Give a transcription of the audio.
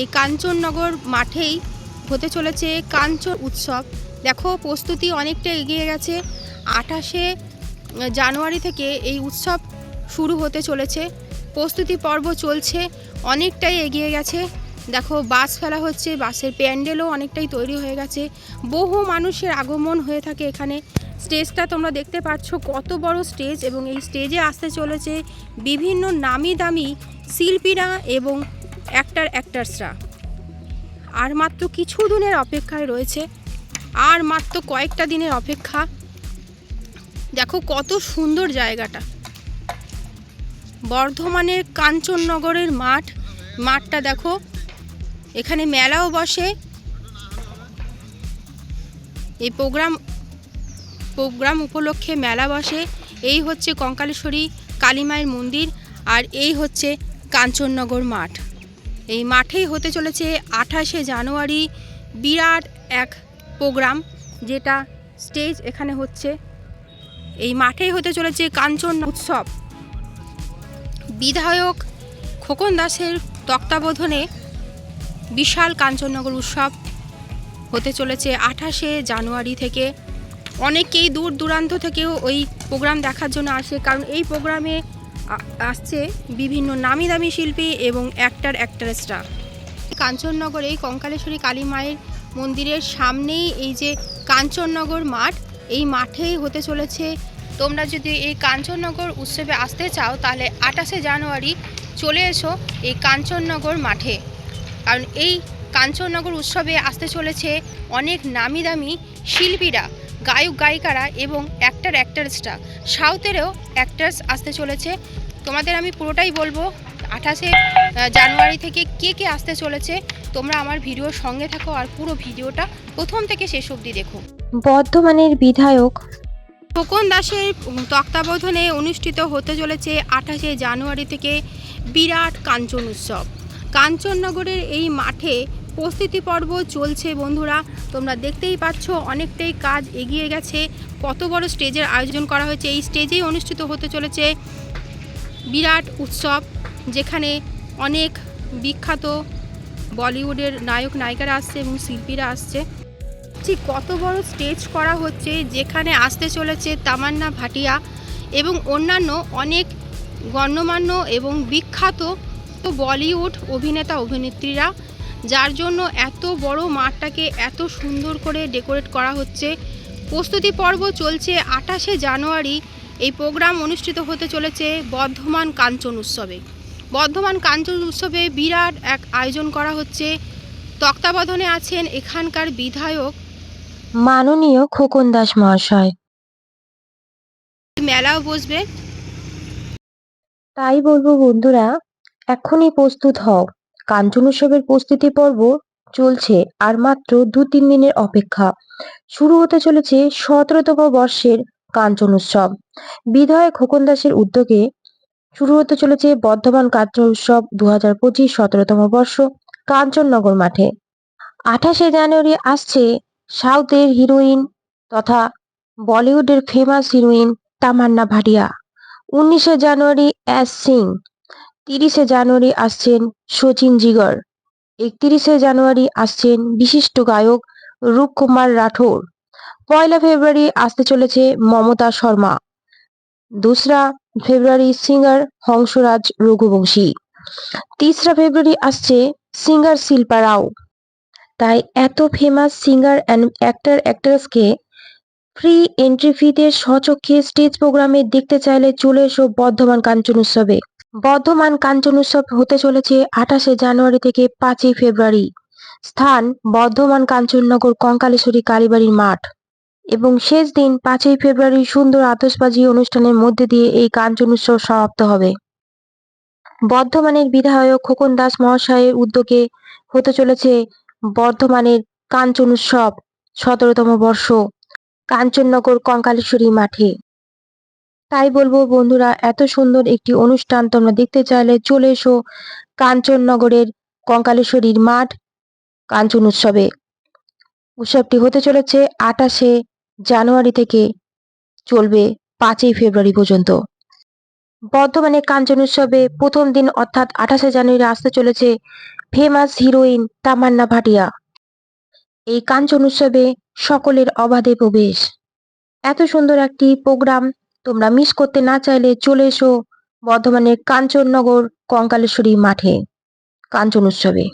এই কাঞ্চননগর মাঠেই হতে চলেছে কাঞ্চন উৎসব। দেখো, প্রস্তুতি অনেকটা এগিয়ে গেছে। আঠাশে জানুয়ারি থেকে এই উৎসব শুরু হতে চলেছে। প্রস্তুতি পর্ব চলছে, অনেকটাই এগিয়ে গেছে। দেখো, বাস ফেলা হচ্ছে, বাসের প্যান্ডেলও অনেকটাই তৈরি হয়ে গেছে। বহু মানুষের আগমন হয়ে থাকে এখানে। স্টেজটা তোমরা দেখতে পাচ্ছ, কত বড় স্টেজ এবং এই স্টেজে আসতে চলেছে বিভিন্ন নামি দামি শিল্পীরা এবং অ্যাক্টার অ্যাক্টার্সরা আর মাত্র কিছু দিনের অপেক্ষায় রয়েছে, আর মাত্র কয়েকটা দিনের অপেক্ষা। দেখো কত সুন্দর জায়গাটা। বর্ধমানের কাঞ্চননগরের মাঠ, মাঠটা দেখো, এখানে মেলাও বসে। এই প্রোগ্রাম প্রোগ্রাম উপলক্ষে মেলা বসে। এই হচ্ছে কঙ্কালেশ্বরী কালীমায়ের মন্দির আর এই হচ্ছে কাঞ্চননগর মাঠ। এই মাঠেই হতে চলেছে আঠাশে জানুয়ারি বিরাট এক প্রোগ্রাম, যেটা স্টেজ এখানে হচ্ছে। এই মাঠেই হতে চলেছে কাঞ্চন উৎসব। বিধায়ক খোকন দাসের তত্ত্বাবধানে বিশাল কাঞ্চননগর উৎসব হতে চলেছে আঠাশে জানুয়ারি থেকে। অনেকেই দূর দূরান্ত থেকেও ওই প্রোগ্রাম দেখার জন্য আসে, কারণ এই প্রোগ্রামে আসছে বিভিন্ন নামি দামি শিল্পী এবং অ্যাক্টার অ্যাক্ট্রেসরা কাঞ্চননগর কঙ্কালেশ্বরী কালী মায়ের মন্দিরের সামনেই এই যে কাঞ্চননগর মাঠ, এই মাঠেই হতে চলেছে। তোমরা যদি এই কাঞ্চননগর উৎসবে আসতে চাও, তাহলে আঠাশে জানুয়ারি চলে এসো এই কাঞ্চননগর মাঠে। কারণ এই কাঞ্চননগর উৎসবে আসতে চলেছে অনেক নামি দামি শিল্পীরা। গায়ক গায়িকারা এবং অ্যাক্টার অ্যাক্টার্সরা সাউথেরও অ্যাক্টার্স আসতে চলেছে। তোমাদের আমি পুরোটাই বলব আঠাশে জানুয়ারি থেকে কে কে আসতে চলেছে তোমরা আমার ভিডিওর সঙ্গে থাকো আর পুরো ভিডিওটা প্রথম থেকে শেষ অবধি দেখো। বর্ধমানের বিধায়ক খোকন দাসের তত্ত্বাবধানে অনুষ্ঠিত হতে চলেছে আঠাশে জানুয়ারি থেকে বিরাট কাঞ্চন উৎসব। কাঞ্চননগরের এই মাঠে প্রস্তুতি পর্ব চলছে বন্ধুরা। তোমরা দেখতেই পাচ্ছ অনেকটাই কাজ এগিয়ে গেছে। কত বড় স্টেজের আয়োজন করা হয়েছে। এই স্টেজেই অনুষ্ঠিত হতে চলেছে বিরাট উৎসব, যেখানে অনেক বিখ্যাত বলিউডের নায়ক, নায়িকারা আসছে এবং শিল্পীরা আসছে। ঠিক কত বড় স্টেজ করা হচ্ছে, যেখানে আসতে চলেছে তামান্না ভাটিয়া এবং অন্যান্য অনেক গণ্যমান্য এবং বিখ্যাত বলিউড অভিনেতা, অভিনেত্রীরা। যার জন্য এত বড় মাঠটাকে এত সুন্দর করে ডেকোরেট করা হচ্ছে। প্রস্তুতি পর্ব চলছে আঠাশে জানুয়ারি। এই প্রোগ্রাম অনুষ্ঠিত হতে চলেছে বর্ধমান কাঞ্চন উৎসবে। বর্ধমান কাঞ্চন উৎসবে বিরাট এক আয়োজন করা হচ্ছে। তত্ত্বাবধানে আছেন এখানকার বিধায়ক মাননীয় খোকন দাস মহাশয়। মেলাও বসবে। তাই বলব বন্ধুরা এখনই প্রস্তুত হও। কাঞ্চন উৎসবের প্রস্তুতি পর্ব চলছে আর মাত্র দু তিন দিনের অপেক্ষা। শুরু হতে চলেছে সতেরোতম বর্ষের কাঞ্চন উৎসব। বিধায়ক খোকন দাসের উদ্যোগে শুরু হতে চলেছে বর্ধমান কাঞ্চন উৎসব দু হাজার পঁচিশ সতেরোতম বর্ষ কাঞ্চননগর মাঠে। আঠাশে জানুয়ারি আসছে সাউথের হিরোইন তথা বলিউডের ফেমাস হিরোইন তামান্না ভাটিয়া। উনিশে জানুয়ারি অ্যাস সিং তিরিশে জানুয়ারি আসছেন শচীন জিগর। একত্রিশে জানুয়ারি আসছেন বিশিষ্ট গায়ক রূপকুমার রাঠোর। পয়লা ফেব্রুয়ারি আসতে চলেছে মমতা শর্মা। দোসরা ফেব্রুয়ারি সিঙ্গার হংসরাজ রঘুবংশী। তিসরা ফেব্রুয়ারি আসছে সিঙ্গার শিল্পা রাও। তাই এত ফেমাস সিঙ্গার অ্যান্ড অ্যাক্টর অ্যাক্ট্রেসকে ফ্রি এন্ট্রি ফিতে স্বচক্ষে স্টেজ প্রোগ্রামে দেখতে চাইলে চলে এসো বর্ধমান কাঞ্চন উৎসবে। বর্ধমান কাঞ্চন উৎসব হতে চলেছে আঠাশে জানুয়ারি থেকে পাঁচই ফেব্রুয়ারি। স্থান বর্ধমান কাঞ্চননগর কঙ্কালেশ্বরী কালীবাড়ির মাঠ। এবং শেষ দিন পাঁচই ফেব্রুয়ারি সুন্দর আতশবাজি অনুষ্ঠানের মধ্যে দিয়ে এই কাঞ্চন উৎসব সমাপ্ত হবে। বর্ধমানের বিধায়ক খোকন দাস মহাশয়ের উদ্যোগে হতে চলেছে বর্ধমানের কাঞ্চন উৎসব সতেরোতম বর্ষ, কাঞ্চননগর কঙ্কালেশ্বরী মাঠে। তাই বলব, বন্ধুরা, এত সুন্দর একটি অনুষ্ঠান তোমরা দেখতে চাইলে চলে এসো কাঞ্চননগরের কঙ্কালেশ্বরীর মাঠ কাঞ্চন উৎসবে। উৎসবটি হতে চলেছে আঠাশে জানুয়ারি থেকে চলবে পাঁচই ফেব্রুয়ারি পর্যন্ত। বর্ধমানে কাঞ্চন উৎসবে প্রথম দিন অর্থাৎ আঠাশে জানুয়ারি আসতে চলেছে ফেমাস হিরোইন তামান্না ভাটিয়া। এই কাঞ্চন উৎসবে সকলের অবাধে প্রবেশ। এত সুন্দর একটি প্রোগ্রাম তোমরা মিস করতে না চাইলে চলে এসো বর্ধমানের কাঞ্চননগর কঙ্কালেশ্বরী মাঠে কাঞ্চন উৎসবে।